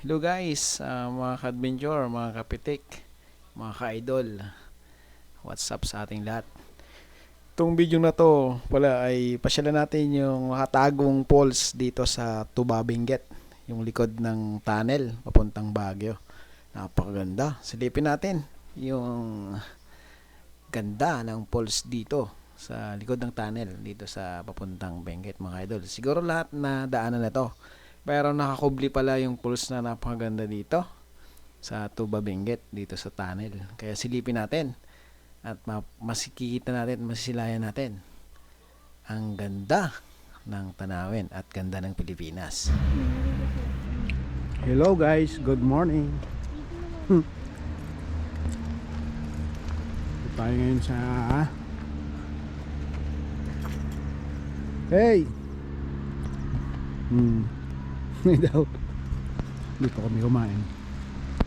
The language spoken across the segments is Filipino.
Hello guys, ah, mga ka-adventure, mga kapitik, mga ka-idol. What's up sa ating lahat? Itong video na to pala ay pasyalan natin yung makatagong falls dito sa Tuba Benguet, yung likod ng tunnel papuntang Baguio. Napakaganda. Silipin natin yung ganda ng falls dito sa likod ng tunnel dito sa papuntang Benguet mga idol. Siguro lahat na daanan na to. Pero nakakubli pala yung pulse na napakaganda dito sa Tuba Benguet dito sa tunnel. Kaya silipin natin at ma- masikikita natin, masisilayan natin ang ganda ng tanawin at ganda ng Pilipinas. Hello guys, good morning. Hmm. Tayo ngayon sa Hey! Hmm. Daw. Dito kami kumain.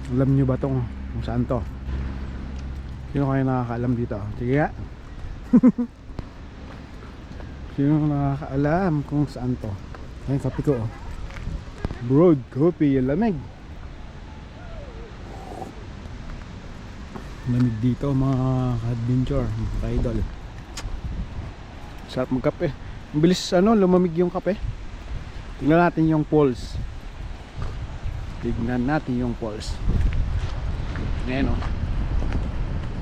Alam nyo ba tong kung saan to? Sino kayo nakakaalam dito? Sige nga. Sino nakakaalam kung saan to? Ayun, kape ko oh. Broad coffee, lamig. Lamig dito mga ka-adventure, mga ka-idol. Sarap magkape. Ang bilis ano, lumamig yung kape. Tingnan natin yung pulse. Tignan natin yung pulse. Ngayon oh.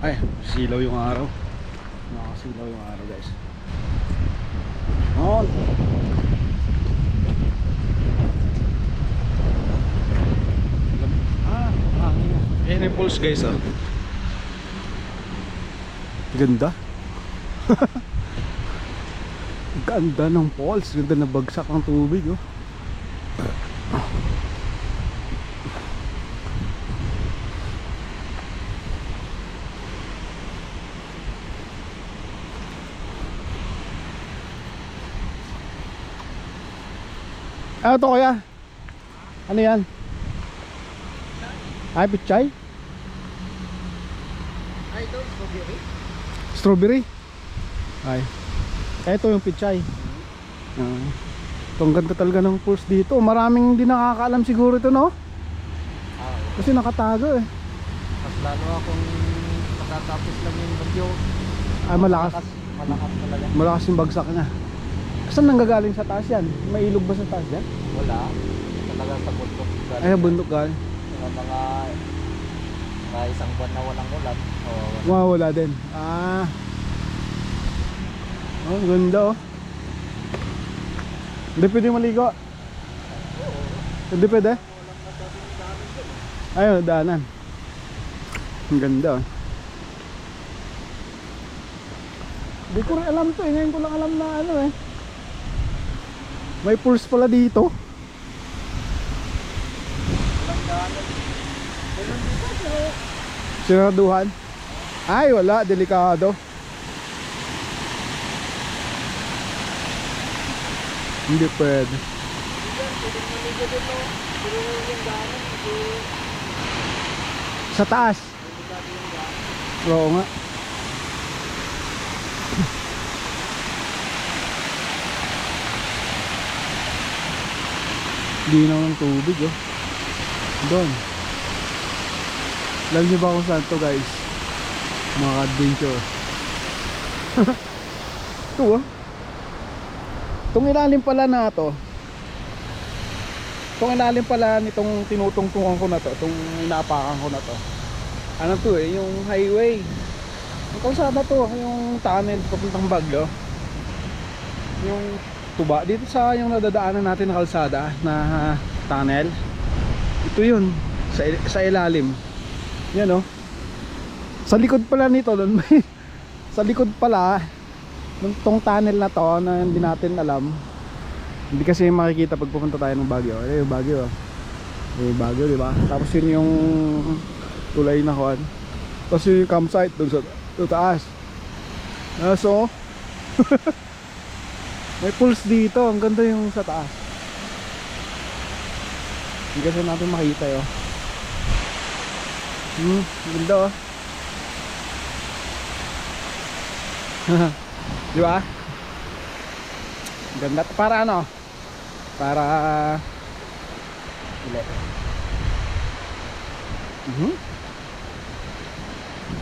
Ay, silaw yung araw. Nakasilaw yung araw guys. On. Ah, hangin na. Ayan yung pulse guys oh. Ganda. Ganda ng falls. Ganda na bagsak ang tubig. Oh. Ano to kuya? Ano yan? Ay, pichay? Strawberry? Ay. Kaya ito yung pichay. Uh, ito ang ganda talaga ng pulse dito. Maraming hindi nakakaalam siguro ito, no? Kasi nakatago eh. Mas lalo akong matatapos lang yung bagyo. Ay, malakas. Malakas talaga. Malakas yung bagsak niya. Saan nanggagaling sa taas yan? May ilog ba sa taas yan? Wala. Talaga sa bundok. galing Ay, bundok galing. Mga mga mga isang buwan na walang ulan. O, Wow, wala din. Ah. Oh, ang ganda oh. Hindi pwede maligo. Hindi pwede? Ayun, daanan. Ang ganda oh. Hindi ko rin alam to eh. Ngayon ko lang alam na ano eh. May pulse pala dito. Sinaduhan? Ay, wala. Delikado. Hindi pwede. Sa taas. Oo nga. Linaw ng tubig oh. Doon. Alam niyo ba kung saan to guys? Mga adventure. Ito ah. Itong ilalim pala na to. Itong ilalim pala nitong tinutungtungan ko na to. Itong inaapakan ko na to. Ano to eh, yung highway. Ang kalsada to, yung tunnel papuntang Bagyo. Yung tuba. Dito sa yung nadadaanan natin na kalsada na tunnel. Ito yun. Sa, sa ilalim. Yan oh. Sa likod pala nito doon may sa likod pala tong tunnel na to na hindi natin alam. Hindi kasi makikita pag pupunta tayo ng Baguio. Ayun yung Baguio. oh. Yung Baguio, di ba? Tapos yun yung tulay na kuan. Tapos yun yung campsite doon sa, sa taas. Ah, so may pulse dito. Ang ganda yung sa taas. Hindi kasi natin makita yun. Hmm, ang ganda oh. Di ba? Ganda. Para ano? Para... Ile. Mhm.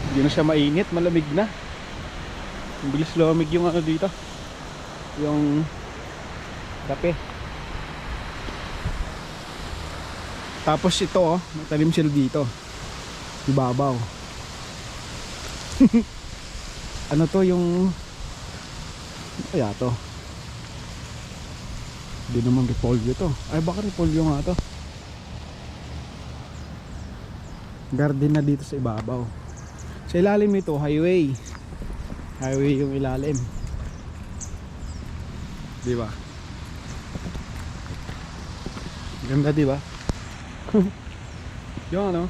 Hindi na siya mainit, malamig na. Ang bilis lumamig yung ano dito. Yung kape. Tapos ito oh, matalim sila dito. Ibabaw. ano to yung kaya to? Hindi naman repolyo to. Ay baka repolyo nga to. Garden na dito sa ibabaw. Sa ilalim ito, highway. Highway yung ilalim. Di ba? Ganda di ba? yung ano?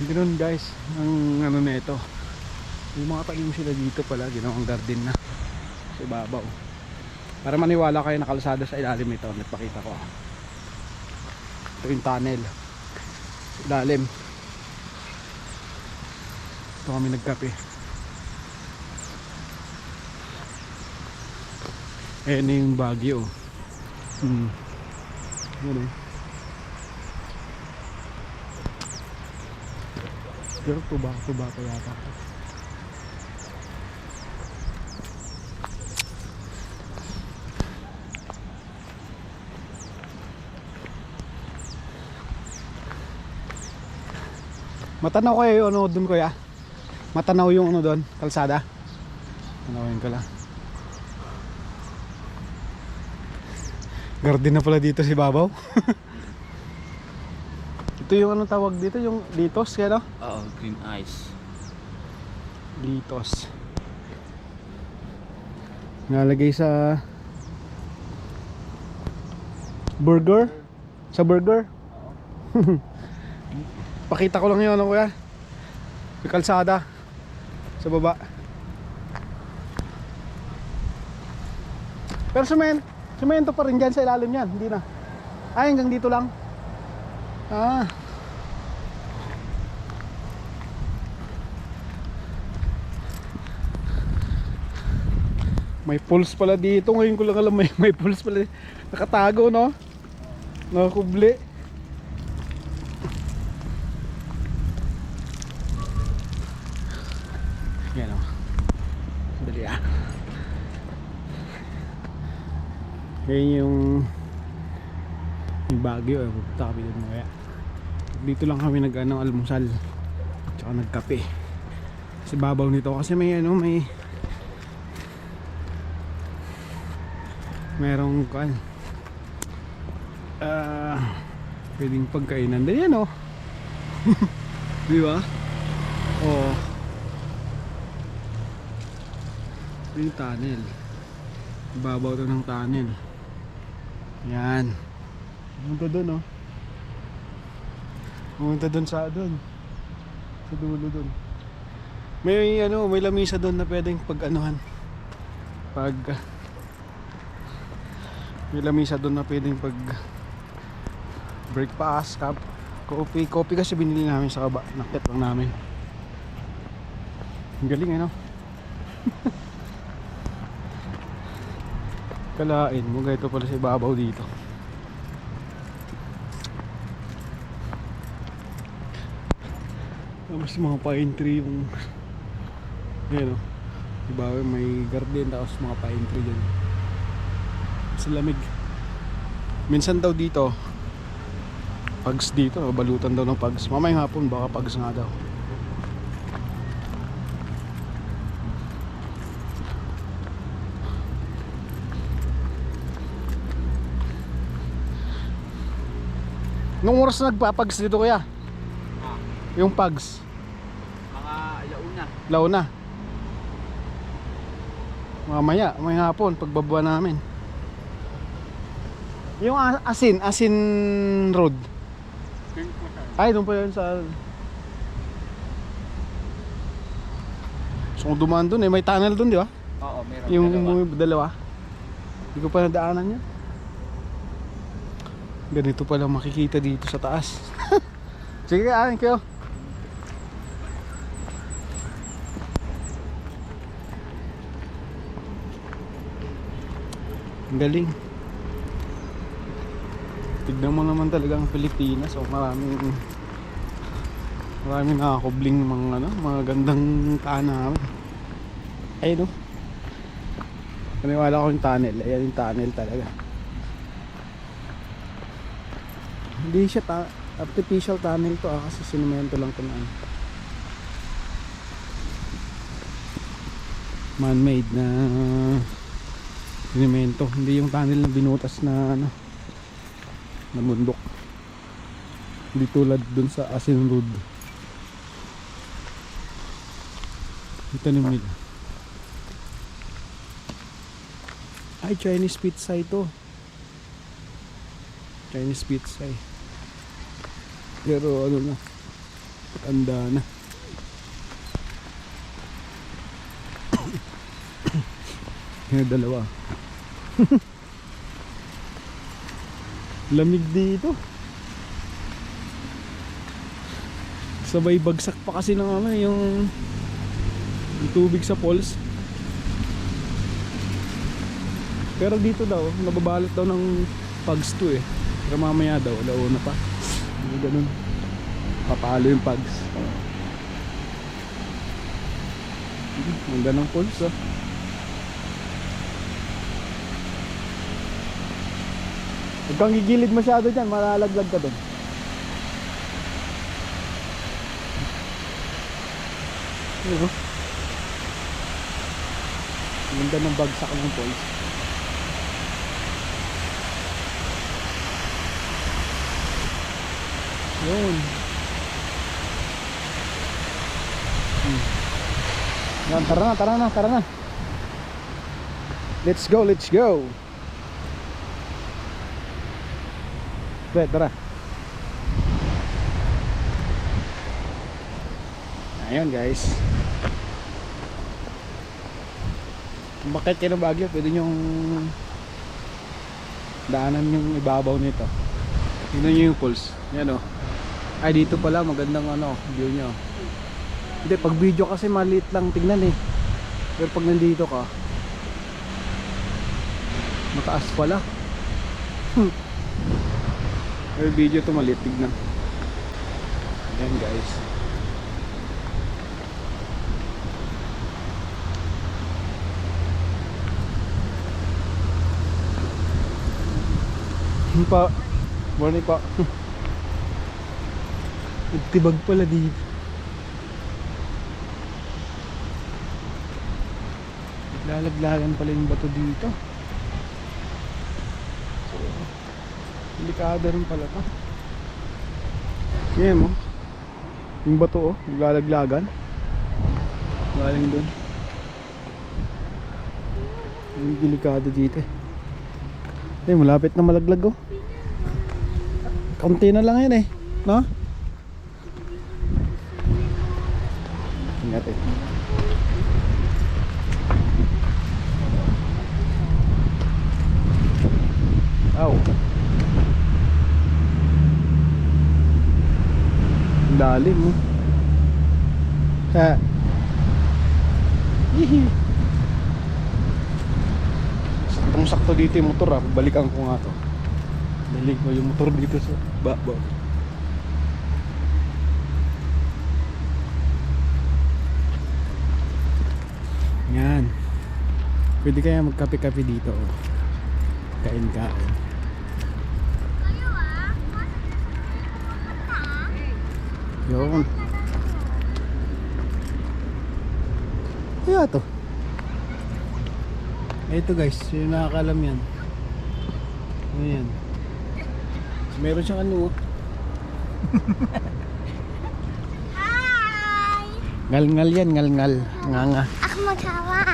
Ganun guys, ang ano na ito. Yung mga tanim sila dito pala, ginawang garden na. Sa ibabaw. Para maniwala kayo na kalsada sa ilalim ito, nagpakita ko. Ito yung tunnel. Sa ilalim. Ito kami nagkape. Eh, na yung Baguio. Hmm. Yan eh. Pero tuba, tuba ko yata. Matanaw ko yung ano doon kuya. Matanaw yung ano doon, kalsada. Tanawin ko lang. Garden na pala dito si Babaw. Ito yung ano tawag dito, yung litos, kaya no? Oo, green ice. Litos. Nalagay sa burger? Sa burger? Pakita ko lang yun, ano kuya? Yung kalsada. Sa baba. Pero sumen, sumento pa rin dyan sa ilalim yan. Hindi na. Ay, hanggang dito lang. Ah. May pulse pala dito. Ngayon ko lang alam may, may pulse pala. Nakatago, no? Nakakubli. Yan o. Dali ah. Yan yung yung Baguio eh. Pupunta kami doon mamaya. Dito lang kami nag ano, almusal. Tsaka nagkape. Sa babaw nito kasi may ano, may merong kan ah pwedeng pagkainan din yan oh di ba oh yung tunnel ibabaw to ng tunnel yan pumunta dun oh pumunta dun sa dun sa dulo dun may ano may lamisa dun na pwedeng pag anuhan pag may lamisa doon na pwedeng pag breakfast, cup, coffee. Coffee kasi binili namin sa kaba. Nakit lang namin. Ang galing ano? Kalain mo, ganito pala sa ibabaw dito. Tapos mga pine tree yung Ayan o. Ibabaw may garden tapos mga pine tree dyan sa lamig minsan daw dito pags dito balutan daw ng pags mamayang hapon baka pags nga daw Nung oras na nagpapags dito kuya? Yung pags, Mga alauna. launa. Mamaya, may hapon, pagbaba namin. Yung asin, asin road. Ay, doon pa yun sa... So kung dumaan doon eh, may tunnel doon, di ba? Oo, meron. Yung dalawa. dalawa. dalawa. Hindi ko pa nadaanan yan. Ganito pala makikita dito sa taas. Sige, akin kayo. Ang galing. Tignan mo naman talaga ang Pilipinas. So maraming maraming nakakubling mga ano, mga gandang tahanan. Ayun no. Paniwala ko yung tunnel. Ayan yung tunnel talaga. Hindi siya ta artificial tunnel to ah, kasi sinimento lang to na ano. Man-made na sinimento. Hindi yung tunnel na binutas na ano na bundok. Hindi tulad dun sa Asin Road. Ito nila. Ay, Chinese pizza ito. Chinese pizza eh. Pero ano na, tanda na. Yung dalawa. Lamig dito. Sabay bagsak pa kasi ng ano yung, yung tubig sa falls. Pero dito daw, nababalot daw ng pugs to eh. Pero mamaya daw, alauna pa. Hindi ganun. Papalo yung pugs. Ang ganda ng falls ah. Huwag kang gigilid masyado dyan, malalaglag ka doon. Ano? Ang Ganda ng bagsak ng falls. Yun. Hmm. Yan, tara na, tara na, tara na. Let's go, let's go. Pre, tara. Ayun guys. Bakit kayo ng Baguio, pwede nyong daanan yung ibabaw nito. Tingnan nyo yung pulse. Yan o. Ay, dito pala magandang ano, view nyo. Hindi, pag video kasi maliit lang tignan eh. Pero pag nandito ka, mataas pala. Pero video to maliit tignan. Ayan guys. Pa, morning pa. Tibag pala dito. Lalaglagan pala yung bato dito. So, delikado rin pala to. Yan mo. Yung bato oh, lalaglagan. Galing dun. Yung delikado dito eh. Eh, malapit na malaglag oh. Kaunti na lang yan eh. No? Ingat eh. Aw. Ang Lalim mo. Ha. Hihi. Saktong sakto dito yung motor ah. Balikan ko nga to. Balik mo yung motor dito sa baba. Yan. Pwede kaya magkape-kape dito. Oh. Kain-kain. Yun. Kaya to. Ito guys, yung nakakalam yan. Ano yan? Meron siyang ano. oh. Hi! Ngal-ngal yan, ngal-ngal. Nga nga. Kamu.